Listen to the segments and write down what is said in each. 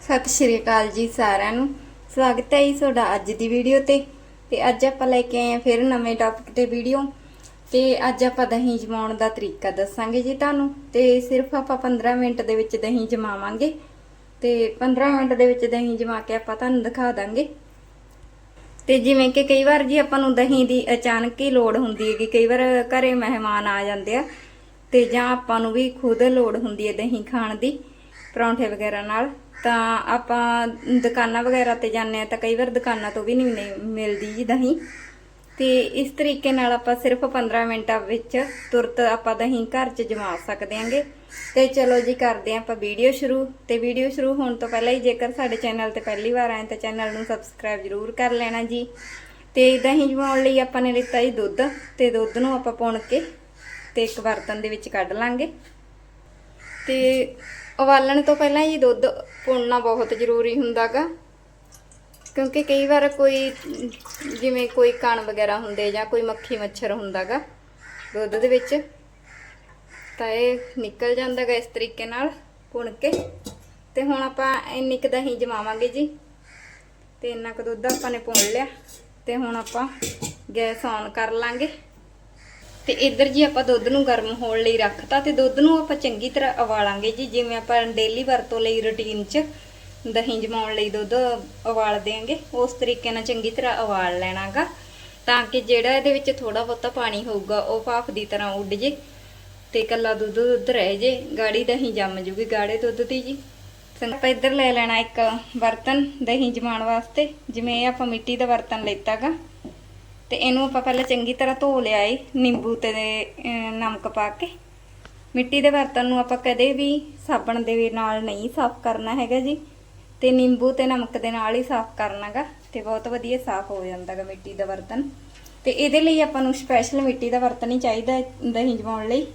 ਸਤਿ ਸ਼੍ਰੀ ਅਕਾਲ ਜੀ ਸਾਰਿਆਂ ਨੂੰ। ਸਵਾਗਤ ਹੈ ਜੀ ਤੁਹਾਡਾ ਅੱਜ ਦੀ ਵੀਡੀਓ ਤੇ। ਤੇ ਅੱਜ ਆਪਾਂ ਲੈ ਕੇ ਆਏ ਹਾਂ ਫਿਰ ਨਵੇਂ ਟੌਪਿਕ ਤੇ ਵੀਡੀਓ ਤੇ ਅੱਜ ਆਪਾਂ ਦਹੀਂ ਜਮਾਉਣ ਦਾ ਤਰੀਕਾ ਦੱਸਾਂਗੇ ਜੀ ਤੁਹਾਨੂੰ। ਤੇ ਸਿਰਫ ਆਪਾਂ 15 ਮਿੰਟ ਦੇ ਵਿੱਚ ਦਹੀਂ ਜਮਾਵਾਂਗੇ। ਤੇ 15 ਮਿੰਟ ਦੇ ਵਿੱਚ ਦਹੀਂ ਜਮਾ ਕੇ ਆਪਾਂ ਤੁਹਾਨੂੰ ਦਿਖਾ ਦਾਂਗੇ। ਤੇ ਜਿਵੇਂ ਕਿ ਕਈ ਵਾਰ ਜੀ ਆਪਾਂ ਨੂੰ ਦਹੀਂ ਦੀ ਅਚਾਨਕ ਹੀ ਲੋੜ ਹੁੰਦੀ ਹੈਗੀ। ਕਈ ਵਾਰ ਘਰੇ ਮਹਿਮਾਨ ਆ ਜਾਂਦੇ ਆ। ਤੇ ਜਾਂ ਆਪਾਂ ਨੂੰ ਵੀ ਖੁਦ ਲੋੜ ਹੁੰਦੀ ਹੈ ਦਹੀਂ ਖਾਣ ਦੀ। ਪਰੌਂਠੇ ਵਗੈਰਾ ਨਾਲ, ਤਾਂ ਆਪਾਂ ਦੁਕਾਨਾਂ ਵਗੈਰਾ ਤੇ ਜਾਂਦੇ ਆ ਤਾਂ ਕਈ ਵਾਰ ਦੁਕਾਨਾਂ ਤੋਂ ਵੀ ਨਹੀਂ ਮਿਲਦੀ ਜੀ ਦਹੀਂ। ਤੇ ਇਸ ਤਰੀਕੇ ਨਾਲ ਆਪਾਂ ਸਿਰਫ 15 ਮਿੰਟਾਂ ਵਿੱਚ ਤੁਰਤ ਆਪਾਂ ਦਹੀਂ ਘਰ 'ਚ ਜਮਾ ਸਕਦੇ ਆਂਗੇ ਤੇ ਚਲੋ ਜੀ ਕਰਦੇ ਆਂ ਆਪਾਂ ਵੀਡੀਓ ਸ਼ੁਰੂ। ਤੇ ਵੀਡੀਓ ਸ਼ੁਰੂ ਹੋਣ ਤੋਂ ਪਹਿਲਾਂ ਹੀ ਜੇਕਰ ਸਾਡੇ ਚੈਨਲ ਤੇ ਪਹਿਲੀ ਵਾਰ ਆਏ ਤਾਂ ਚੈਨਲ ਨੂੰ ਸਬਸਕ੍ਰਾਈਬ ਜ਼ਰੂਰ ਕਰ ਲੈਣਾ ਜੀ। ਤੇ ਦਹੀਂ ਜਮਾਉਣ ਲਈ ਆਪਾਂ ਨੇ ਲਿੱਤਾ ਜੀ ਦੁੱਧ। ਤੇ ਦੁੱਧ ਨੂੰ ਆਪਾਂ ਪੁਣ ਕੇ ਤੇ ਇੱਕ ਬਰਤਨ ਦੇ ਵਿੱਚ ਕੱਢ ਲਾਂਗੇ। ਤੇ ਉਬਾਲਣ ਤੋਂ ਪਹਿਲਾਂ ਹੀ ਦੁੱਧ ਪੁਣਨਾ ਬਹੁਤ ਜ਼ਰੂਰੀ ਹੁੰਦਾਗਾ। ਕਿਉਂਕਿ ਕਈ ਵਾਰ ਕੋਈ, ਜਿਵੇਂ ਕੋਈ ਕਣ ਵਗੈਰਾ ਹੁੰਦੇ ਜਾਂ ਕੋਈ ਮੱਖੀ ਮੱਛਰ ਹੁੰਦਾਗਾ ਦੁੱਧ ਦੇ ਵਿੱਚ, ਤਾਂ ਇਹ ਨਿਕਲ ਜਾਂਦਾਗਾ ਇਸ ਤਰੀਕੇ ਨਾਲ ਪੁਣ ਕੇ। ਤੇ ਹੁਣ ਆਪਾਂ ਇੰਨੀ ਕੁ ਦਹੀਂ ਜਮਾਵਾਂਗੇ ਜੀ। ਤੇ ਇੰਨਾ ਕੁ ਦੁੱਧ ਆਪਾਂ ਨੇ ਪੁਣ ਲਿਆ। ਤੇ ਹੁਣ ਆਪਾਂ ਗੈਸ ਔਨ ਕਰ ਲਾਂਗੇ। ਤੇ ਇੱਧਰ ਜੀ ਆਪਾਂ ਦੁੱਧ ਨੂੰ ਗਰਮ ਹੋਣ ਲਈ ਰੱਖਤਾ ਤੇ ਦੁੱਧ ਨੂੰ ਆਪਾਂ ਚੰਗੀ ਤਰ੍ਹਾਂ ਉਬਾਲਾਂਗੇ ਜੀ, ਜਿਵੇਂ ਆਪਾਂ ਡੇਲੀ ਵਰਤੋਂ ਲਈ ਰੁਟੀਨ 'ਚ ਦਹੀਂ ਜਮਾਉਣ ਲਈ ਦੁੱਧ ਉਬਾਲ ਦੇਾਂਗੇ ਉਸ ਤਰੀਕੇ ਨਾਲ ਚੰਗੀ ਤਰ੍ਹਾਂ ਉਬਾਲ ਲੈਣਾਗਾ, ਤਾਂ ਕਿ ਜਿਹੜਾ ਇਹਦੇ ਵਿੱਚ ਥੋੜਾ ਬਹੁਤਾ ਪਾਣੀ ਹੋਊਗਾ, ਉਹ ਭਾਫ ਦੀ ਤਰ੍ਹਾਂ ਉੱਡ ਜੇ ਤੇ ਇਕੱਲਾ ਦੁੱਧ ਦੁੱਧ ਰਹਿ ਜੇ, ਗਾੜੀ ਦਹੀਂ ਜੰਮ ਜੂਗੀ, ਗਾੜੇ ਦੁੱਧ ਦੀ ਜੀ। ਸੰਗ- ਆਪਾਂ ਇੱਧਰ ਲੈ ਲੈਣਾ ਇੱਕ ਬਰਤਨ ਦਹੀਂ ਜਮਾਉਣ ਵਾਸਤੇ, ਜਿਵੇਂ ਇਹ ਆਪਾਂ ਮਿੱਟੀ ਦਾ ਬਰਤਨ ਲੈਤਾਗਾ। ਤੇ ਇਹਨੂੰ ਆਪਾਂ ਪਹਿਲਾਂ ਚੰਗੀ ਤਰ੍ਹਾਂ ਧੋ ਲਿਆ ਏ, ਨਿੰਬੂ ਤੇ ਨਮਕ ਪਾ ਕੇ। ਮਿੱਟੀ ਦੇ ਬਰਤਨ ਨੂੰ ਆਪਾਂ ਕਦੇ ਵੀ ਸਾਬਣ ਦੇ ਨਾਲ ਨਹੀਂ ਸਾਫ਼ ਕਰਨਾ ਹੈਗਾ ਜੀ। ਤੇ ਨਿੰਬੂ ਤੇ ਨਮਕ ਦੇ ਨਾਲ ਹੀ ਸਾਫ਼ ਕਰਨਾਗਾ ਤੇ ਬਹੁਤ ਵਧੀਆ ਸਾਫ਼ ਹੋ ਜਾਂਦਾਗਾ ਮਿੱਟੀ ਦਾ ਬਰਤਨ। ਤੇ ਇਹਦੇ ਲਈ ਆਪਾਂ ਨੂੰ ਸਪੈਸ਼ਲ ਮਿੱਟੀ ਦਾ ਬਰਤਨ ਹੀ ਚਾਹੀਦਾ ਦਹੀਂ ਜਮਾਉਣ ਲਈ।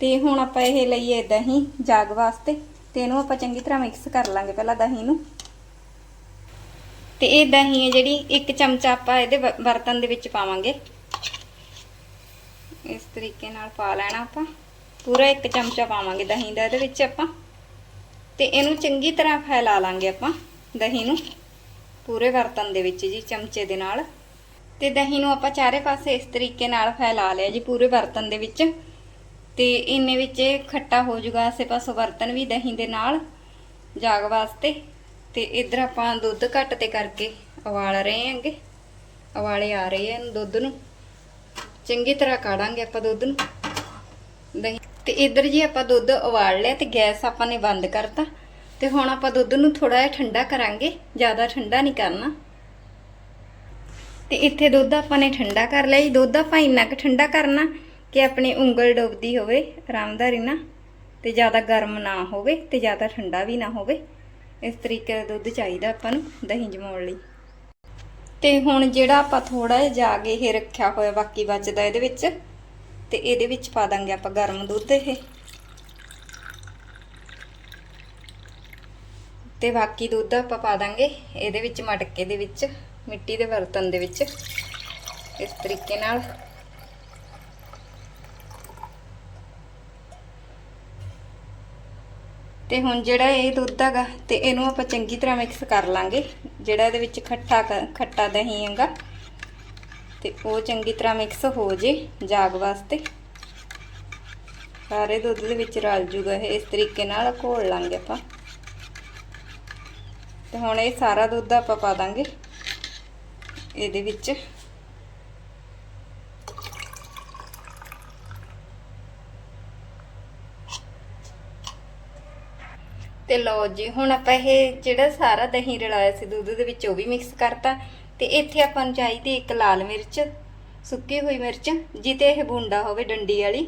ਤੇ ਹੁਣ ਆਪਾਂ ਇਹ ਲਈਏ ਦਹੀਂ ਜਾਗ ਵਾਸਤੇ ਤੇ ਇਹਨੂੰ ਆਪਾਂ ਚੰਗੀ ਤਰ੍ਹਾਂ ਮਿਕਸ ਕਰ ਲਾਂਗੇ ਪਹਿਲਾਂ ਦਹੀਂ ਨੂੰ। ਤੇ ਇਹ ਦਹੀਂ ਹੈ ਜਿਹੜੀ ਇੱਕ ਚਮਚਾ ਆਪਾਂ ਇਹਦੇ ਬ- ਬਰਤਨ ਦੇ ਵਿੱਚ ਪਾਵਾਂਗੇ। ਇਸ ਤਰੀਕੇ ਨਾਲ ਪਾ ਲੈਣਾ ਆਪਾਂ। ਪੂਰਾ ਇੱਕ ਚਮਚਾ ਪਾਵਾਂਗੇ ਦਹੀਂ ਦਾ ਇਹਦੇ ਵਿੱਚ ਆਪਾਂ। ਤੇ ਇਹਨੂੰ ਚੰਗੀ ਤਰ੍ਹਾਂ ਫੈਲਾ ਲਾਂਗੇ ਆਪਾਂ ਦਹੀਂ ਨੂੰ, ਪੂਰੇ ਬਰਤਨ ਦੇ ਵਿੱਚ ਜੀ, ਚਮਚੇ ਦੇ ਨਾਲ। ਤੇ ਦਹੀਂ ਨੂੰ ਆਪਾਂ ਚਾਰੇ ਪਾਸੇ ਇਸ ਤਰੀਕੇ ਨਾਲ ਫੈਲਾ ਲਿਆ ਜੀ, ਪੂਰੇ ਬਰਤਨ ਦੇ ਵਿੱਚ। ਤੇ ਇੰਨੇ ਵਿੱਚ ਇਹ ਖੱਟਾ ਹੋ ਜਾਊਗਾ ਆਸੇ ਪਾਸੋਂ ਬਰਤਨ ਵੀ ਦਹੀਂ ਦੇ ਨਾਲ ਜਾਗ ਵਾਸਤੇ। ਤੇ ਇਧਰ ਆਪਾਂ ਦੁੱਧ ਘੱਟ ਤੇ ਕਰਕੇ ਉਬਾਲ ਰਹੇ ਹਾਂਗੇ। ਉਬਾਲੇ ਆ ਰਹੇ ਹਨ ਦੁੱਧ ਨੂੰ। ਚੰਗੀ ਤਰ੍ਹਾਂ ਕਾੜਾਂਗੇ ਆਪਾਂ ਦੁੱਧ ਨੂੰ। ਦਹੀਂ ਤੇ ਇਧਰ ਜੀ ਆਪਾਂ ਦੁੱਧ ਉਬਾਲ ਲਿਆ ਤੇ ਗੈਸ ਆਪਾਂ ਨੇ ਬੰਦ ਕਰਤਾ। ਤੇ ਹੁਣ ਆਪਾਂ ਦੁੱਧ ਨੂੰ ਥੋੜਾ ਜਿਹਾ ਠੰਡਾ ਕਰਾਂਗੇ। ਜ਼ਿਆਦਾ ਠੰਡਾ ਨਹੀਂ ਕਰਨਾ। ਤੇ ਇੱਥੇ ਦੁੱਧ ਆਪਾਂ ਨੇ ਠੰਡਾ ਕਰ ਲਿਆ ਜੀ। ਦੁੱਧ ਆਪਾਂ ਇੰਨਾ ਕੁ ਠੰਡਾ ਕਰਨਾ ਕਿ ਆਪਣੀ ਉਂਗਲ ਡੁੱਬਦੀ ਹੋਵੇ, ਆਰਾਮਦਾਰੀ ਨਾਲ। ਤੇ ਜ਼ਿਆਦਾ ਗਰਮ ਨਾ ਹੋਵੇ ਤੇ ਜ਼ਿਆਦਾ ਠੰਡਾ ਵੀ ਨਾ ਹੋਵੇ। ਇਸ ਤਰੀਕੇ ਦਾ ਦੁੱਧ ਚਾਹੀਦਾ ਆਪਾਂ ਨੂੰ ਦਹੀਂ ਜਮਾਉਣ ਲਈ। ਤੇ ਹੁਣ ਜਿਹੜਾ ਆਪਾਂ ਥੋੜਾ ਜਿਹਾ ਜਾ ਕੇ ਇਹ ਰੱਖਿਆ ਹੋਇਆ ਬਾਕੀ ਬਚਦਾ ਇਹਦੇ ਵਿੱਚ, ਤੇ ਇਹਦੇ ਵਿੱਚ ਪਾ ਦਾਂਗੇ ਆਪਾਂ ਗਰਮ ਦੁੱਧ ਇਹ। ਤੇ ਬਾਕੀ ਦੁੱਧ ਆਪਾਂ ਪਾ ਦਾਂਗੇ ਇਹਦੇ ਵਿੱਚ ਮਟਕੇ ਦੇ ਵਿੱਚ, ਮਿੱਟੀ ਦੇ ਬਰਤਨ ਦੇ ਵਿੱਚ, ਇਸ ਤਰੀਕੇ ਨਾਲ। ਤੇ ਹੁਣ ਜਿਹੜਾ ਇਹ ਦੁੱਧ ਹੈਗਾ ਤੇ ਇਹਨੂੰ ਆਪਾਂ ਚੰਗੀ ਤਰ੍ਹਾਂ ਮਿਕਸ ਕਰ ਲਾਂਗੇ। ਜਿਹੜਾ ਇਹਦੇ ਵਿੱਚ ਖੱਟਾ ਕ- ਖੱਟਾ ਦਹੀਂ ਹੈਗਾ, ਤੇ ਉਹ ਚੰਗੀ ਤਰ੍ਹਾਂ ਮਿਕਸ ਹੋ ਜੇ ਜਾਗ ਵਾਸਤੇ। ਸਾਰੇ ਦੁੱਧ ਦੇ ਵਿੱਚ ਰਲ ਜੂਗਾ ਇਹ, ਇਸ ਤਰੀਕੇ ਨਾਲ ਘੋਲ ਲਾਂਗੇ ਆਪਾਂ। ਤੇ ਹੁਣ ਇਹ ਸਾਰਾ ਦੁੱਧ ਆਪਾਂ ਪਾ ਦਾਂਗੇ। ਇਹਦੇ ਵਿੱਚ ਤੇ ਲਓ ਜੀ, ਹੁਣ ਆਪਾਂ ਇਹ ਜਿਹੜਾ ਸਾਰਾ ਦਹੀਂ ਰਲਾਇਆ ਸੀ, ਦੁੱਧ ਦੇ ਵਿੱਚ ਉਹ ਵੀ ਮਿਕਸ ਕਰਤਾ। ਤੇ ਇੱਥੇ ਆਪਾਂ ਨੂੰ ਚਾਹੀਦੀ ਇੱਕ ਲਾਲ ਮਿਰਚ, ਸੁੱਕੀ ਹੋਈ ਮਿਰਚ ਜਿੱਤੇ ਇਹ ਬੁੰਡਾ ਹੋਵੇ ਡੰਡੀ ਵਾਲੀ।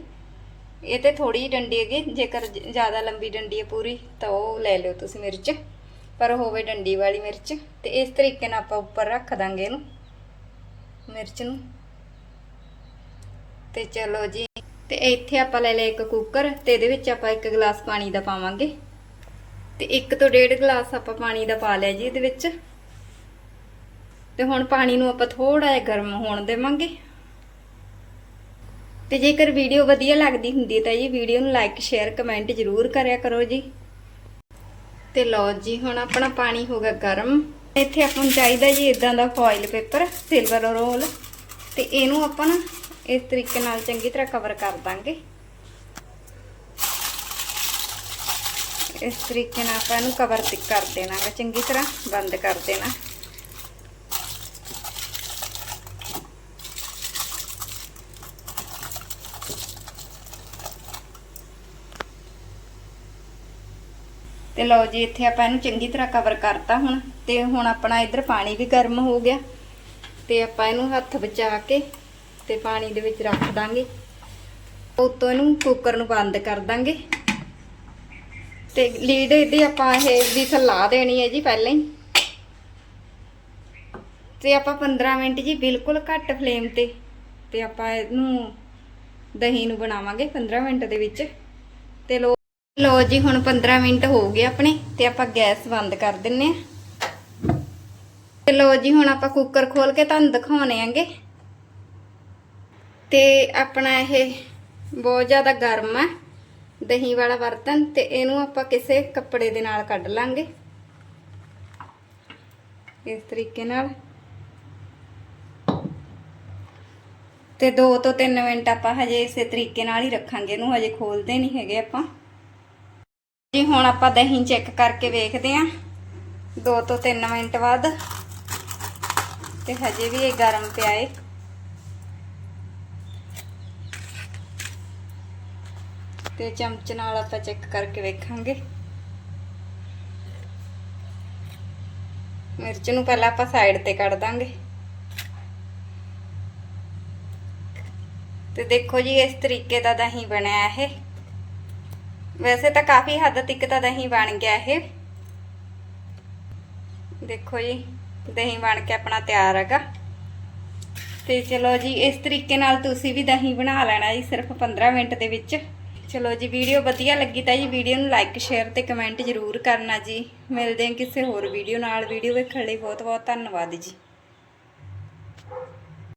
ਇਹ ਤੇ ਥੋੜੀ ਜਿਹੀ ਡੰਡੀ ਹੈਗੀ, ਜੇਕਰ ਜ਼ਿਆਦਾ ਲੰਬੀ ਡੰਡੀ ਹੈ ਪੂਰੀ, ਤਾਂ ਉਹ ਲੈ ਲਿਓ ਤੁਸੀਂ ਮਿਰਚ। ਪਰ ਹੋਵੇ ਡੰਡੀ ਵਾਲੀ ਮਿਰਚ। ਤੇ ਇਸ ਤਰੀਕੇ ਨਾਲ ਆਪਾਂ ਉੱਪਰ ਰੱਖ ਦਾਂਗੇ ਇਹਨੂੰ, ਮਿਰਚ ਨੂੰ। ਤੇ ਚਲੋ ਜੀ, ਤੇ ਇੱਥੇ ਆਪਾਂ ਲੈ ਲਿਆ ਇੱਕ ਕੁੱਕਰ, ਤੇ ਇਹਦੇ ਵਿੱਚ ਆਪਾਂ ਇੱਕ ਗਲਾਸ ਪਾਣੀ ਦਾ ਪਾਵਾਂਗੇ। ਤੇ ਇੱਕ ਤੋਂ ਡੇਢ ਗਲਾਸ ਆਪਾਂ ਪਾਣੀ ਦਾ ਪਾ ਲਿਆ ਜੀ ਇਹਦੇ ਵਿੱਚ। ਤੇ ਹੁਣ ਪਾਣੀ ਨੂੰ ਆਪਾਂ ਥੋੜਾ ਜਿਹਾ ਗਰਮ ਹੋਣ ਦੇਵਾਂਗੇ। ਤੇ ਜੇਕਰ ਵੀਡੀਓ ਵਧੀਆ ਲੱਗਦੀ ਹੁੰਦੀ ਤਾਂ ਜੀ ਵੀਡੀਓ ਨੂੰ ਲਾਈਕ, ਸ਼ੇਅਰ, ਕਮੈਂਟ ਜ਼ਰੂਰ ਕਰਿਆ ਕਰੋ ਜੀ। ਤੇ ਲਓ ਜੀ, ਹੁਣ ਆਪਣਾ ਪਾਣੀ ਹੋ ਗਿਆ ਗਰਮ। ਇੱਥੇ ਆਪਾਂ ਨੂੰ ਚਾਹੀਦਾ ਜੀ ਇਦਾਂ ਦਾ ਫੋਇਲ ਪੇਪਰ ਸਿਲਵਰ ਰੋਲ ਤੇ ਇਹਨੂੰ ਆਪਾਂ ਨਾ ਇਸ ਤਰੀਕੇ ਨਾਲ ਚੰਗੀ ਤਰ੍ਹਾਂ ਕਵਰ ਕਰ ਦਾਂਗੇ। ਇਸ ਤਰੀਕੇ ਨਾਲ ਆਪਾਂ ਇਹਨੂੰ ਕਵਰ ਕਰ ਦੇਣਾ ਗਾ ਚੰਗੀ ਤਰ੍ਹਾਂ ਬੰਦ ਕਰ ਦੇਣਾ। ਤੇ ਲਓ ਜੀ, ਇੱਥੇ ਆਪਾਂ ਇਹਨੂੰ ਚੰਗੀ ਤਰ੍ਹਾਂ ਕਵਰ ਕਰਤਾ ਹੁਣ, ਤੇ ਹੁਣ ਆਪਣਾ ਇੱਧਰ ਪਾਣੀ ਵੀ ਗਰਮ ਹੋ ਗਿਆ। ਤੇ ਆਪਾਂ ਇਹਨੂੰ ਹੱਥ ਬਚਾ ਕੇ ਤੇ ਪਾਣੀ ਦੇ ਵਿੱਚ ਰੱਖ ਦਾਂਗੇ। ਉੱਤੋਂ ਇਹਨੂੰ ਕੁੱਕਰ ਨੂੰ ਬੰਦ ਕਰ ਦਾਂਗੇ। ਤੇ ਲੀਡ ਇਹਦੀ ਆਪਾਂ ਇਹ ਵੀ ਲਾ ਦੇਣੀ ਹੈ ਜੀ ਪਹਿਲਾਂ ਹੀ। ਤੇ ਆਪਾਂ 15 ਮਿੰਟ ਜੀ ਬਿਲਕੁਲ ਘੱਟ ਫਲੇਮ ਤੇ ਤੇ ਆਪਾਂ ਇਹਨੂੰ ਦਹੀਂ ਨੂੰ ਬਣਾਵਾਂਗੇ 15 ਮਿੰਟ ਦੇ ਵਿੱਚ। ਤੇ ਲੋ ਲੋ ਜੀ ਹੁਣ 15 ਮਿੰਟ ਹੋ ਗਏ ਆਪਣੇ, ਤੇ ਆਪਾਂ ਗੈਸ ਬੰਦ ਕਰ ਦਿੰਨੇ ਆ। ਤੇ ਲੋ ਜੀ ਹੁਣ ਆਪਾਂ ਕੁੱਕਰ ਖੋਲ ਕੇ ਤੁਹਾਨੂੰ ਦਿਖਾਉਣੇ ਆਂਗੇ। ਤੇ ਆਪਣਾ ਇਹ ਬਹੁਤ ਜ਼ਿਆਦਾ ਗਰਮ ਹੈ ਦਹੀਂ ਵਾਲਾ ਬਰਤਨ ਤੇ ਇਹਨੂੰ ਆਪਾਂ ਕਿਸੇ ਕੱਪੜੇ ਦੇ ਨਾਲ ਕੱਢ ਲਾਂਗੇ। ਇਸ ਤਰੀਕੇ ਨਾਲ। ਤੇ 2 ਤੋਂ 3 ਮਿੰਟ ਆਪਾਂ ਹਜੇ ਇਸੇ ਤਰੀਕੇ ਨਾਲ ਹੀ ਰੱਖਾਂਗੇ, ਇਹਨੂੰ ਹਜੇ ਖੋਲਦੇ ਨਹੀਂ ਹੈਗੇ ਆਪਾਂ। ਜੀ, ਹੁਣ ਆਪਾਂ ਦਹੀਂ ਚੈੱਕ ਕਰਕੇ ਵੇਖਦੇ ਆਂ 2 ਤੋਂ 3 ਮਿੰਟ ਬਾਅਦ। ਤੇ ਹਜੇ ਵੀ ਇਹ ਗਰਮ ਪਿਆ ਏ। ਤੇ ਚਮਚ ਨਾਲ ਆਪਾਂ ਚੈੱਕ ਕਰਕੇ ਵੇਖਾਂਗੇ। ਮਿਰਚ ਨੂੰ ਪਹਿਲਾਂ ਆਪਾਂ ਸਾਈਡ ਤੇ ਕੱਢ ਦਾਂਗੇ। ਤੇ ਦੇਖੋ ਜੀ, ਇਸ ਤਰੀਕੇ ਦਾ ਦਹੀਂ ਬਣਿਆ ਇਹ। ਵੈਸੇ ਤਾਂ ਕਾਫੀ ਹੱਦ ਤੱਕ ਤਾਂ ਦਹੀਂ ਬਣ ਗਿਆ ਇਹ। ਦੇਖੋ ਜੀ, ਦਹੀਂ ਬਣ ਕੇ ਆਪਣਾ ਤਿਆਰ ਹੈਗਾ। ਤੇ ਚਲੋ ਜੀ, ਇਸ ਤਰੀਕੇ ਨਾਲ ਤੁਸੀਂ ਵੀ ਦਹੀਂ ਬਣਾ ਲੈਣਾ ਜੀ, ਸਿਰਫ 15 ਮਿੰਟ ਦੇ ਵਿੱਚ। ਚਲੋ ਜੀ, ਵੀਡੀਓ ਵਧੀਆ ਲੱਗੀ ਤਾਂ ਜੀ ਵੀਡੀਓ ਨੂੰ ਲਾਈਕ ਸ਼ੇਅਰ ਤੇ ਕਮੈਂਟ ਜ਼ਰੂਰ ਕਰਨਾ ਜੀ। ਮਿਲਦੇ ਹਾਂ ਕਿਸੇ ਹੋਰ ਵੀਡੀਓ ਨਾਲ। ਵੀਡੀਓ ਵੇਖਣ ਲਈ ਬਹੁਤ ਬਹੁਤ ਧੰਨਵਾਦ ਜੀ।